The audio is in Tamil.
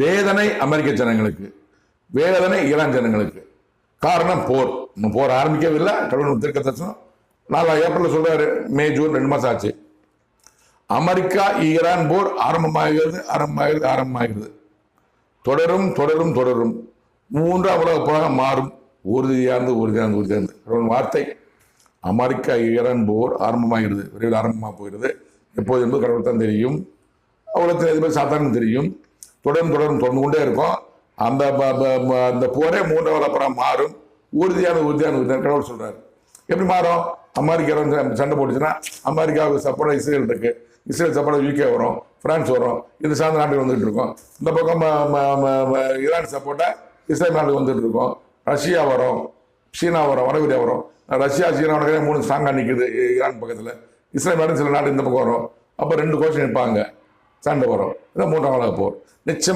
வேதனை அமெரிக்க ஜனங்களுக்கு வேதனை ஈரான் ஜனங்களுக்கு. காரணம் போர். இன்னும் போர் ஆரம்பிக்கவில்லை. கடவுள் திருக்க தரிசனம். நாலா ஏப்ரல் சொல்றாரு. மே ஜூன் ரெண்டு மாசம் ஆச்சு. அமெரிக்கா ஈரான் போர் ஆரம்பமாகிறது ஆரம்பமாகிறது ஆரம்பமாகிறது. தொடரும் தொடரும் தொடரும். மூன்றாம் உலக போராக மாறும். உறுதியார்ந்து உறுதியார்ந்து உறுதியார்ந்து கடவுள் வார்த்தை. அமெரிக்கா ஈரான் போர் ஆரம்பமாகிறது. விரைவில் ஆரம்பமாக போகிறது. எப்போது என்பது கடவுள் தான் தெரியும். அவ்வளோ எதுவுமே சாதாரண தெரியும். தொடர்ந்து தொடர்ந்து தொடர்ந்து கொண்டே இருக்கும். அந்த அந்த போரே மூன்றாவது அப்புறம் மாறும். உறுதியான உறுதியான உறுதியான கடவுள் சொல்கிறார் எப்படி மாறும்? அமெரிக்கா சண்டை போட்டுச்சுன்னா அமெரிக்காவுக்கு சப்போர்ட் இஸ்ரேல் இருக்கு. இஸ்ரேல் சப்போர்ட் யூகே வரும் பிரான்ஸ் வரும் இந்த சார்ந்த நாட்டுகள் வந்துட்டு இருக்கோம். இந்த பக்கம் ம- ம- ம- ம- ஈரான் சப்போர்ட்டா இஸ்ரேல் நாட்டுக்கு வந்துட்டு இருக்கோம். ரஷ்யா வரும் சீனா வரும் வடகொரியா வரும். ரஷ்யா சீனா வடகொரியா மூணு ஸ்ட்ராங்காக நிற்குது ஈரான் பக்கத்தில். இஸ்ரேல் நாடு சில நாடு இந்த பக்கம் வரும். அப்போ ரெண்டு கோஷம் நிற்பாங்க சண்டை வரும். இல்லை மூன்றாம் உலக போர் நிச்சயம்